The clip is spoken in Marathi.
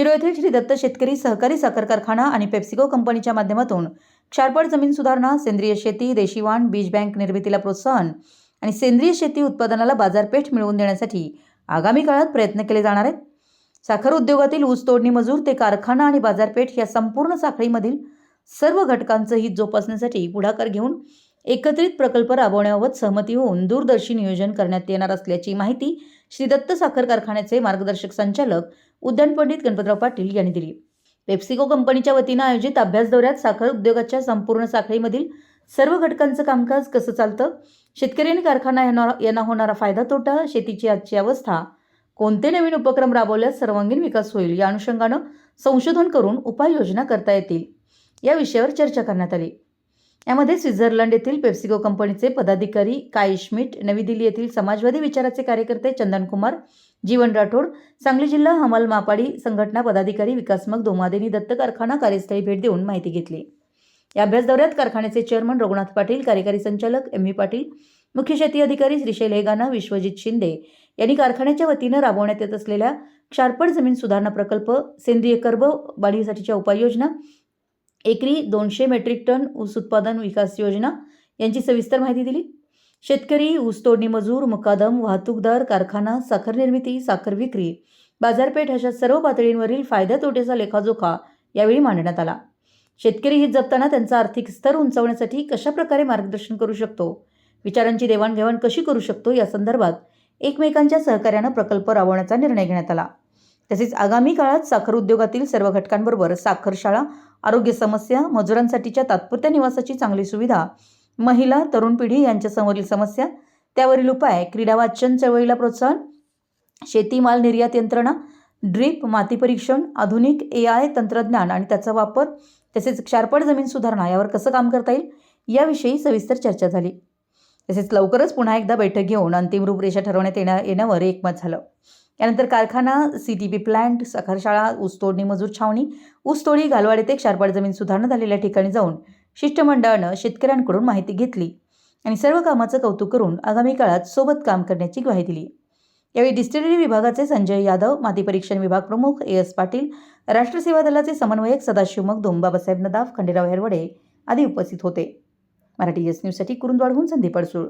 शिरो येथील श्री दत्त शेतकरी सहकारी साखर कारखाना आणि पेप्सिको कंपनीच्या माध्यमातून क्षारपड जमीन सुधारणा सेंद्रिय शेती देशीवाण बीज बँक निर्मितीला प्रोत्साहन आणि सेंद्रिय शेती उत्पादनाला बाजारपेठ मिळवून देण्यासाठी आगामी काळात प्रयत्न केले जाणार आहेत. साखर उद्योगातील ऊस तोडणी मजूर ते कारखाना आणि बाजारपेठ या संपूर्ण साखळीमधील सर्व घटकांचं हित जोपासण्यासाठी पुढाकार घेऊन एकत्रित प्रकल्प राबवण्याबाबत सहमती होऊन दूरदर्शी नियोजन करण्यात येणार असल्याची माहिती श्री दत्त साखर कारखान्याचे मार्गदर्शक संचालक उद्यान पंडित गणपतराव पाटील यांनी दिली. पेप्सिको कंपनीच्या वतीनं आयोजित अभ्यास दौऱ्यात साखर उद्योगाच्या संपूर्ण साखळीमधील सर्व घटकांचं कामकाज कसं चालतं? शेतकरी आणि कारखाना यांना यांना होणारा फायदा तोटा शेतीची आजची अवस्था कोणते नवीन उपक्रम राबवल्यास सर्वांगीण विकास होईल या अनुषंगानं संशोधन करून उपाययोजना करता येतील या विषयावर चर्चा करण्यात आली. यामध्ये स्वित्झर्लंड येथील पेप्सिको कंपनीचे पदाधिकारी काय श्मिट नवी दिल्ली येथील समाजवादी विचाराचे कार्यकर्ते चंदन कुमार जीवन राठोड सांगली जिल्हा हमाल मापाडी संघटना पदाधिकारी विकासमक दोमादेनी दत्त कारखाना कार्यस्थळी भेट देऊन माहिती घेतली. या अभ्यास दौऱ्यात कारखान्याचे चेअरमन रघुनाथ पाटील कार्यकारी संचालक एम व्ही पाटील मुख्य शेती अधिकारी श्रीशैल हेगाना विश्वजित शिंदे यांनी कारखान्याच्या वतीनं राबवण्यात येत असलेल्या क्षारपड जमीन सुधारणा प्रकल्प सेंद्रिय कर्ब वाढीसाठीच्या उपाययोजना एकरी दोनशे मेट्रिक टन ऊस उत्पादन विकास योजना यांची सविस्तर माहिती दिली. शेतकरी ऊसतोडणी मजूर मुकादम वाहतूकदार कारखाना साखर निर्मिती साखर विक्री बाजारपेठ अशा सर्व पातळींवरील फायद्या तोटेचा लेखाजोखा यावेळी मांडण्यात आला. शेतकरी हित जपताना त्यांचा आर्थिक स्तर उंचावण्यासाठी कशा प्रकारे मार्गदर्शन करू शकतो? विचारांची देवाणघेवाण कशी करू शकतो? या संदर्भात एकमेकांच्या सहकार्यानं प्रकल्प राबवण्याचा निर्णय घेण्यात आला. तसेच आगामी काळात साखर उद्योगातील सर्व घटकांबरोबर साखर शाळा आरोग्य समस्या मजुरांसाठीच्या तात्पुरत्या निवासाची चांगली सुविधा महिला तरुण पिढी यांच्यासमोरील समस्या त्यावरील उपाय क्रीडा वाचन चळवळीला प्रोत्साहन शेतीमाल निर्यात यंत्रणा ड्रीप माती परीक्षण आधुनिक ए आय तंत्रज्ञान आणि त्याचा वापर तसेच क्षारपड जमीन सुधारणा यावर कसं काम करता येईल याविषयी सविस्तर चर्चा झाली. तसेच लवकरच पुन्हा एकदा बैठक घेऊन अंतिम रूपरेषा ठरवण्यात येण्या येण्यावर एकमत झालं. यानंतर कारखाना सी टी पी प्लांट सखरशाळा ऊसतोडणी मजूर छावणी ऊसतोडी घालवाड येथे क्षारपाड जमीन सुधारणा झालेल्या ठिकाणी जाऊन शिष्टमंडळानं शेतकऱ्यांकडून माहिती घेतली आणि सर्व कामाचं कौतुक करून आगामी काळात सोबत काम करण्याची ग्वाही दिली. यावेळी डिस्टिलरी विभागाचे संजय यादव माती परीक्षण विभाग प्रमुख ए एस पाटील राष्ट्रसेवा दलाचे समन्वयक सदाशिव मगदुम बाबासाहेब नदाफ खंडेराव हेरवडे आदी उपस्थित होते. मराठी एस न्यूजसाठी कुरुंदवाडहून संदीप अडसूळ.